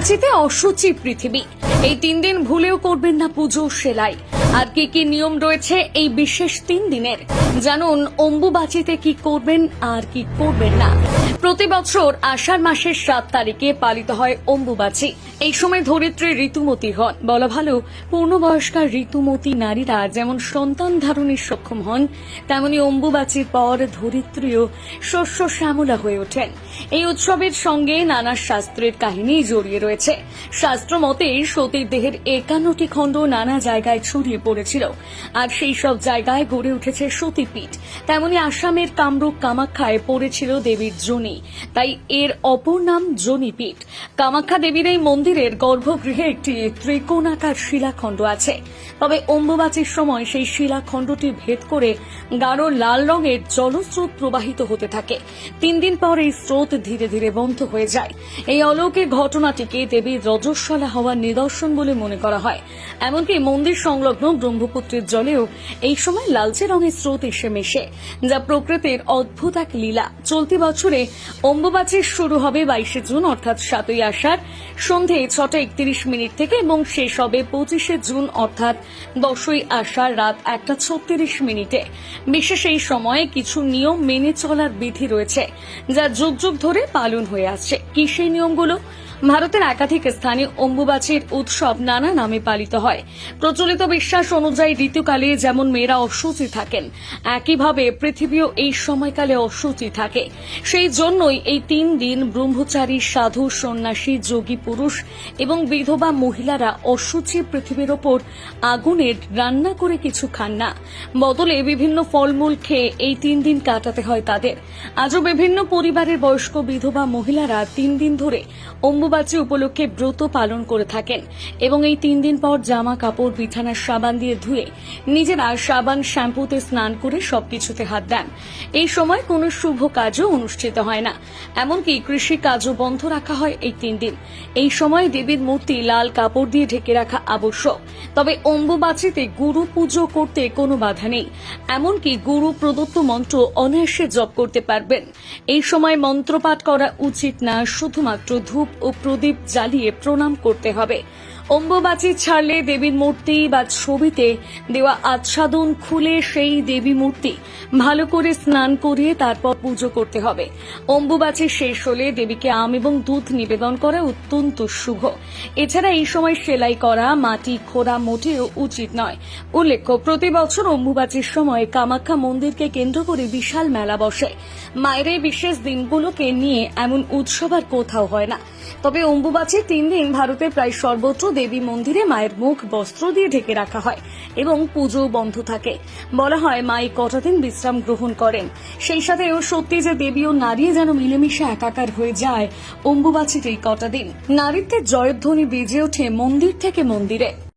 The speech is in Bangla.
অম্বুবাচিতে অসুচি পৃথিবী। এই তিন দিন ভুলেও করবেন না পুজো সেলাই। আর কি কি নিয়ম রয়েছে এই বিশেষ তিন দিনের? জানুন, অম্বুবাচিতে কি করবেন আর কি করবেন না? প্রতি বছর আষাঢ় মাসের সাত তারিখে পালিত হয় অম্বুবাচী। এই সময় ধরিত্রী ঋতুমতী হন। বলা ভালো পূর্ণবয়স্কার ঋতুমতী নারীরা যেমন সন্তান ধারণে সক্ষম হন, তেমনি অম্বুবাচীর পর ধরিত্রীও শস্য শ্যামলা হয়ে ওঠেন। এই উৎসবের সঙ্গে নানা শাস্ত্রের কাহিনী জড়িয়ে রয়েছে। শাস্ত্র মতে সতীর দেহের একান্নটি খণ্ড নানা জায়গায় ছড়িয়ে পড়েছিল। আর সেই সব জায়গায় গড়ে উঠেছে সতীপীঠ। তেমনি আসামের কামরূপ কামাখ্যায় পড়েছিল দেবীর জনি। তাই এর অপর নাম জনিপীঠ। কামাখ্যা দেবীর এই মন্দিরের গর্ভগৃহে একটি ত্রিকোণাকার শিলাখণ্ড আছে। তবে অম্বুবাচীর সময় সেই শিলাখণ্ডটি ভেদ করে গাঢ় লাল রঙের জলস্রোত প্রবাহিত হতে থাকে। তিন দিন পর এই স্রোত ধীরে ধীরে বন্ধ হয়ে যায়। এই অলৌকিক ঘটনাটিকে দেবীর রজস্বলা হওয়ার নিদর্শন বলে মনে করা হয়। এমনকি মন্দির সংলগ্ন ব্রহ্মপুত্রের জলেও এই সময় লালচে রঙের স্রোত এসে মেশে, যা প্রকৃতির অদ্ভুত এক লীলা। চলতি বছরে অম্বুবাচী শুরু হবে বাইশে জুন, অর্থাৎ সাতই আষাঢ়। সন্ধে ছটা একত্রিশ মিনিট থেকে এবং শেষ হবে পঁচিশে জুন, অর্থাৎ দশই আষাঢ় রাত একটা ছত্রিশ মিনিটে। বিশেষ এই সময়ে কিছু নিয়ম মেনে চলার বিধি রয়েছে, যা যুগ যুগ ধরে পালন হয়ে আসছে। কি সেই নিয়মগুলো? ভারতের একাধিক স্থানে অম্বুবাচীর উৎসব নানা নামে পালিত হয়। প্রচলিত বিশ্বাস অনুযায়ী ঋতুকালে যেমন মেয়েরা অসুচি থাকেন, একইভাবে পৃথিবীও এই সময়কালে অসুচি থাকে। সেই জন্যই এই তিন দিন ব্রহ্মচারী, সাধু, সন্ন্যাসী, যোগী পুরুষ এবং বিধবা মহিলারা অসুচি পৃথিবীর ওপর আগুনের রান্না করে কিছু খান না। বদলে বিভিন্ন ফলমূল খেয়ে এই তিন দিন কাটাতে হয় তাদের। আজও বিভিন্ন পরিবারের বয়স্ক বিধবা মহিলারা তিন দিন ধরে অম্বুবাচী উপলক্ষে ব্রত পালন করে থাকেন এবং এই তিন দিন পর জামা কাপড় বিছানার সাবান দিয়ে ধুয়ে নিজেরা সাবান, শ্যাম্পুতে স্নান করে সবকিছুতে হাত দেন। এই সময় কোনো শুভ কাজও অনুষ্ঠিত হয় না। এমনকি কৃষি কাজও বন্ধ রাখা হয় এই তিন দিন। এই সময় দেবীর মূর্তি লাল কাপড় দিয়ে ঢেকে রাখা আবশ্যক। তবে অম্বুবাচীতে গুরু পুজো করতে কোনো বাধা নেই। এমনকি গুরু প্রদত্ত মন্ত্র অনায়াসে জপ করতে পারবেন। এই সময় মন্ত্রপাঠ করা উচিত না, শুধুমাত্র ধূপ ও প্রদীপ জ্বালিয়ে প্রণাম করতে হবে। অম্বুবাচী ছাড়লে দেবীর মূর্তি বা ছবিতে দেওয়া আচ্ছাদন খুলে সেই দেবী মূর্তি। ভালো করে স্নান করিয়ে তারপর পুজো করতে হবে। অম্বুবাচী শেষ হলে দেবীকে আম এবং দুধ নিবেদন করা অত্যন্ত শুভ। এছাড়া এই সময় সেলাই করা, মাটি খোঁড়া মোটেও উচিত নয়। উল্লেখ্য, প্রতি বছর অম্বুবাচীর সময় কামাখ্যা মন্দিরকে কেন্দ্র করে বিশাল মেলা বসে। মায়ের বিশেষ দিনগুলোকে নিয়ে এমন উৎসব আর কোথাও হয় না। তবে অম্বুবাচীর তিন দিন ভারতে প্রায় সর্বত্র দেবী মন্দিরে মায়ের মুখ, বস্ত্র দিয়ে ঢেকে রাখা হয় এবং পুজো বন্ধ থাকে। বলা হয় মা এই কটা দিন বিশ্রাম গ্রহণ করেন। সেই সাথে ও সত্যি যে দেবী ও নারী যেন মিলেমিশে একাকার হয়ে যায়, অম্বুবাচীর এই কটা দিন। নারীত্বের জয়ধ্বনি বেজে ওঠে মন্দির থেকে মন্দিরে।